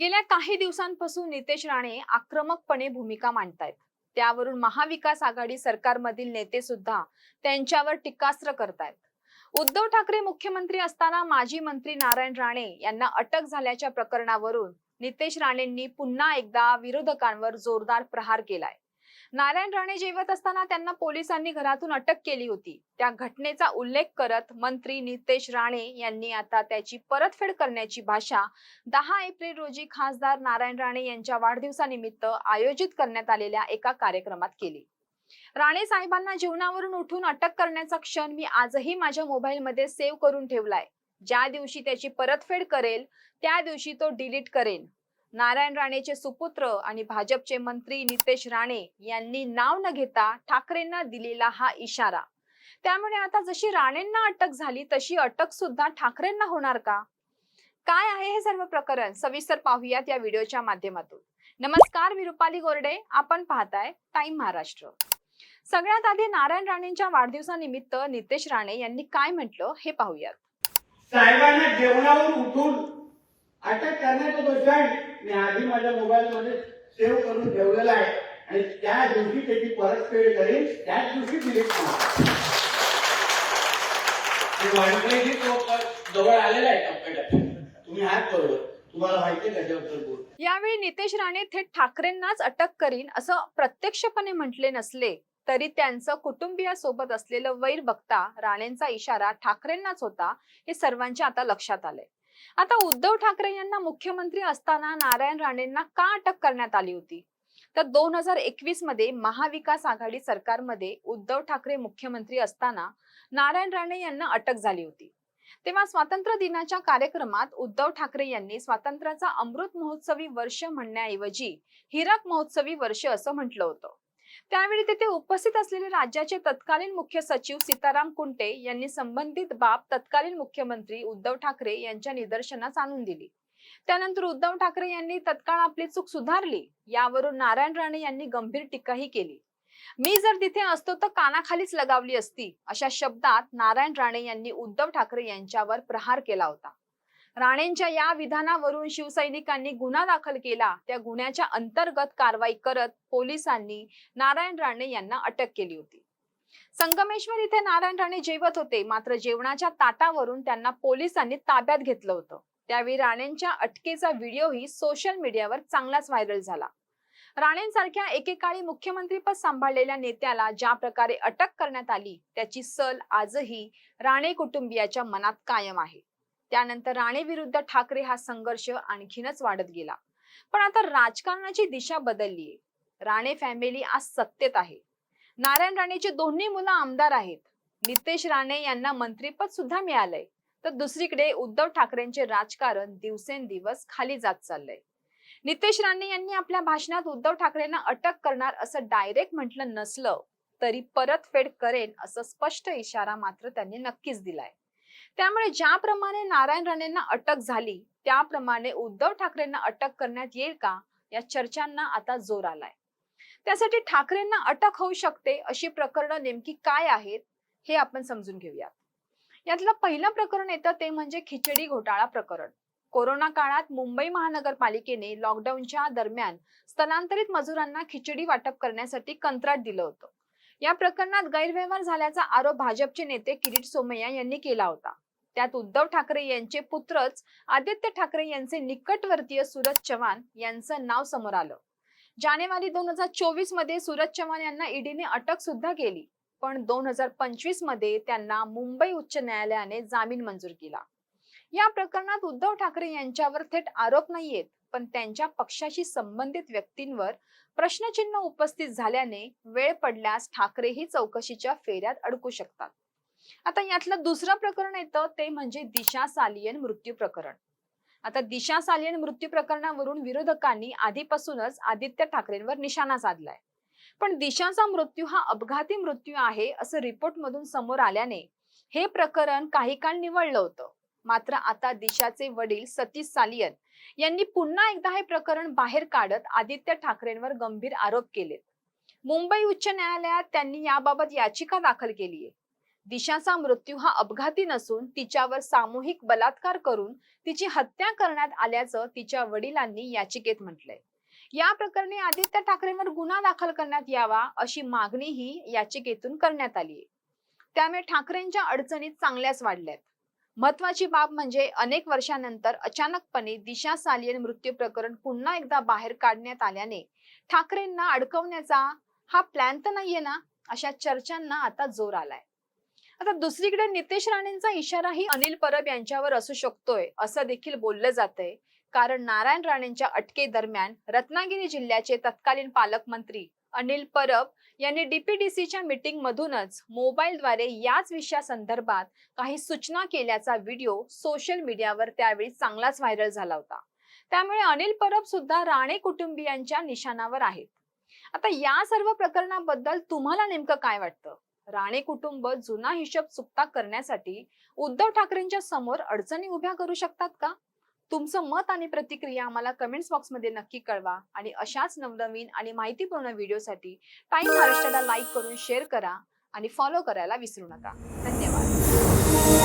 गेल्या काही दिवसांपासून नितेश राणे आक्रमकपणे भूमिका मांडतायत. त्यावरून महाविकास आघाडी सरकारमधील नेते सुद्धा त्यांच्यावर टीकास्त्र करतायत. उद्धव ठाकरे मुख्यमंत्री असताना माजी मंत्री नारायण राणे यांना अटक झाल्याच्या प्रकरणावरून नितेश राणेंनी पुन्हा एकदा विरोधकांवर जोरदार प्रहार केलाय. नारायण राणे जेवत असताना त्यांना पोलिसांनी घरातून अटक केली होती. त्या घटनेचा उल्लेख करत मंत्री नितेश राणे यांनी आता त्याची परतफेड करण्याची भाषा दहा एप्रिल रोजी खासदार नारायण राणे यांच्या वाढदिवसानिमित्त आयोजित करण्यात आलेल्या एका कार्यक्रमात केली. राणे साहेबांना जीवनावरून उठून अटक करण्याचा क्षण मी आजही माझ्या मोबाईलमध्ये सेव्ह करून ठेवलाय. ज्या दिवशी त्याची परतफेड करेल त्या दिवशी तो डिलीट करेन. नारायण राणेचे सुपुत्र आणि भाजपचे मंत्री नितेश राणे यांनी नाव न घेता ठाकरेंना दिलेला हा इशारा. त्यामुळे आता जशी राणेंना अटक झाली तशी अटक सुद्धा ठाकरेंना होणार का? काय आहे हे सर्व प्रकरण? सविस्तर पाहूयात या व्हिडिओच्या माध्यमातून. नमस्कार मी रुपाली गोरडे. आपण पाहताय टाइम महाराष्ट्र. सगळ्यात आधी नारायण राणेंच्या वाढदिवसानिमित्त नितेश राणे यांनी काय म्हटलं हे पाहूयात. साहेबांना जेवणावर उठून अटक करण्याचा मी आधी माझ्या मोबाईल मध्ये सेव्ह करून ठेवलेला आहे. आणि त्या दिवशी त्याची परतफेड करेन त्याच दिवशी डिलीट करणार जवळ आलेला आहे टप्प्याटप्प्यात तुम्ही आहात करू तुम्हाला माहिती आहे बोल यावेळी नितेश राणे थेट ठाकरेंनाच अटक करीन असं प्रत्यक्षपणे म्हटले नसले तरी त्यांचं कुटुंबियासोबत असलेलं वैर बघता राणेंचा इशारा ठाकरेंनाच होता हे सर्वांच्या आता लक्षात आलंय. आता उद्धव ठाकरे यांना मुख्यमंत्री असताना नारायण राणेंना का अटक करण्यात आली होती? तर दोन हजार एकवीसमध्ये महाविकास आघाडी सरकारमध्ये उद्धव ठाकरे मुख्यमंत्री असताना नारायण राणे यांना अटक झाली होती. तेव्हा स्वातंत्र्य दिनाच्या कार्यक्रमात उद्धव ठाकरे यांनी स्वातंत्र्याचा अमृत महोत्सवी वर्ष म्हणण्याऐवजी हिरक महोत्सवी वर्ष असं म्हटलं होतं. त्यावेळी तिथे उपस्थित असलेले राज्याचे तत्कालीन मुख्य सचिव सीताराम कुंटे यांनी संबंधित बाब तत्कालीन मुख्यमंत्री उद्धव ठाकरे यांच्या निदर्शनास आणून दिली. त्यानंतर उद्धव ठाकरे यांनी तत्काळ आपली चूक सुधारली यावरून नारायण राणे यांनी गंभीर टीकाही केली. मी जर तिथे असतो तर कानाखालीच लगावली असती अशा शब्दात नारायण राणे यांनी उद्धव ठाकरे यांच्यावर प्रहार केला होता. राणेंच्या या विधानावरून शिवसैनिकांनी गुन्हा दाखल केला. त्या गुन्ह्याच्या अंतर्गत कारवाई करत पोलिसांनी नारायण राणे यांना अटक केली होती. संगमेश्वर इथे नारायण राणे जेवत होते. मात्र जेवणाच्या ताटावरून त्यांना पोलिसांनी ताब्यात घेतलं होतं. त्यावेळी राणेंच्या अटकेचा व्हिडिओही सोशल मीडियावर चांगलाच व्हायरल झाला. राणेंसारख्या एकेकाळी मुख्यमंत्रीपद सांभाळलेल्या नेत्याला ज्या प्रकारे अटक करण्यात आली त्याची सल आजही राणे कुटुंबियाच्या मनात कायम आहे. त्यानंतर राणे विरुद्ध ठाकरे हा संघर्ष आणखीनच वाढत गेला. पण आता राजकारणाची दिशा बदललीये राणे फॅमिली आज सत्तेत आहे. नारायण राणेचे दोन्ही मुलं आमदार आहेत. नितेश राणे यांना मंत्रीपद सुद्धा मिळालंय. तर दुसरीकडे उद्धव ठाकरेंचे राजकारण दिवसेंदिवस खाली जात चाललंय. नितेश राणे यांनी आपल्या भाषणात उद्धव ठाकरेंना अटक करणार असं डायरेक्ट म्हटलं नसलं तरी परतफेड करेन असं स्पष्ट इशारा मात्र त्यांनी नक्कीच दिलाय. त्यामुळे ज्याप्रमाणे नारायण राणेंना अटक झाली त्याप्रमाणे उद्धव ठाकरेंना अटक करण्यात येईल का? या चर्चांना आता जोर आलाय. त्यासाठी ठाकरेंना अटक होऊ शकते अशी प्रकरणं नेमकी काय आहेत हे आपण समजून घेऊयात. यातलं पहिलं प्रकरण येतं ते म्हणजे खिचडी घोटाळा प्रकरण. कोरोना काळात मुंबई महानगरपालिकेने लॉकडाऊनच्या दरम्यान स्थलांतरित मजुरांना खिचडी वाटप करण्यासाठी कंत्राट दिलं होतं. या प्रकरणात गैरव्यवहार झाल्याचा आरोप भाजपचे नेते किरीट सोमय्या यांनी केला होता. त्यात उद्धव ठाकरे यांचे पुत्रच आदित्य ठाकरे यांचे निकटवर्तीय सूरज चव्हाण यांचं नाव समोर आलं. जानेवारी दोन हजार चोवीसमध्ये सूरज चव्हाण यांना ईडीने अटक सुद्धा केली. पण दोन हजार पंचवीसमध्ये त्यांना मुंबई उच्च न्यायालयाने जामीन मंजूर केला. या प्रकरणात उद्धव ठाकरे यांच्यावर थेट आरोप नाहीयेत. पण त्यांच्या पक्षाशी संबंधित व्यक्तींवर प्रश्नचिन्ह उपस्थित झाल्याने वेळ पडल्यास ठाकरे ही चौकशीच्या फेऱ्यात अडकू शकतात. आता यातलं दुसरं प्रकरण येतं ते म्हणजे दिशा सालियन मृत्यू प्रकरण. आता दिशा सालियन मृत्यू प्रकरणावरून विरोधकांनी आधीपासूनच आदित्य ठाकरेंवर निशाणा साधलाय. पण दिशाचा मृत्यू हा अपघाती मृत्यू आहे असं रिपोर्ट मधून समोर आल्याने हे प्रकरण काही काळ निवडलं होतं. मात्र आता दिशाचे वडील सतीश सालियन यांनी पुन्हा एकदा हे प्रकरण बाहेर काढत आदित्य ठाकरेंवर गंभीर आरोप केलेत. मुंबई उच्च न्यायालयात त्यांनी याबाबत याचिका दाखल केली आहे. दिशाचा मृत्यू हा अपघाती नसून तिच्यावर सामूहिक बलात्कार करून तिची हत्या करण्यात आल्याचं तिच्या वडिलांनी याचिकेत म्हटलंय. या प्रकरणी आदित्य ठाकरेंवर गुन्हा दाखल करण्यात यावा अशी मागणीही याचिकेतून करण्यात आली आहे. त्यामुळे ठाकरेंच्या अडचणीत चांगल्याच वाढल्यात. महत्वाची बाब म्हणजे अनेक वर्षानंतर अचानकपणे दिशा सालियन मृत्यू प्रकरण पुन्हा एकदा बाहेर काढण्यात आल्याने ठाकरेंना अडकवण्याचा हा प्लॅन तर नाहीये ना? अशा चर्चांना आता जोर आलाय. आता दुसरीकडे नितेश राणेंचा इशाराही अनिल परब यांच्यावर असू शकतोय असं देखील बोललं जातंय. कारण नारायण राणेंच्या अटकेदरम्यान रत्नागिरी जिल्ह्याचे तत्कालीन पालकमंत्री अनिल परब यांनी डीपीडीसीच्या मीटिंग मधूनच मोबाईलद्वारे याच विषयासंदर्भात काही सूचना केल्याचा व्हिडिओ सोशल मीडियावर त्यावेळी चांगलाच व्हायरल झाला होता. त्यामुळे अनिल परब सुद्धा राणे कुटुंबियांच्या निशाणावर आहेत. आता या सर्व प्रकरणाबद्दल तुम्हाला नेमकं काय वाटतं? राणे कुटुंब जुना हिशोब चुकता करण्यासाठी उद्धव ठाकरेंच्या समोर अडचणी उभ्या करू शकतात का? तुमचं मत आणि प्रतिक्रिया आम्हाला कमेंट्स बॉक्समध्ये नक्की कळवा. आणि अशाच नवनवीन आणि माहितीपूर्ण व्हिडिओसाठी टाइम महाराष्ट्राला लाईक करून शेअर करा. आणि फॉलो करायला विसरू नका. धन्यवाद.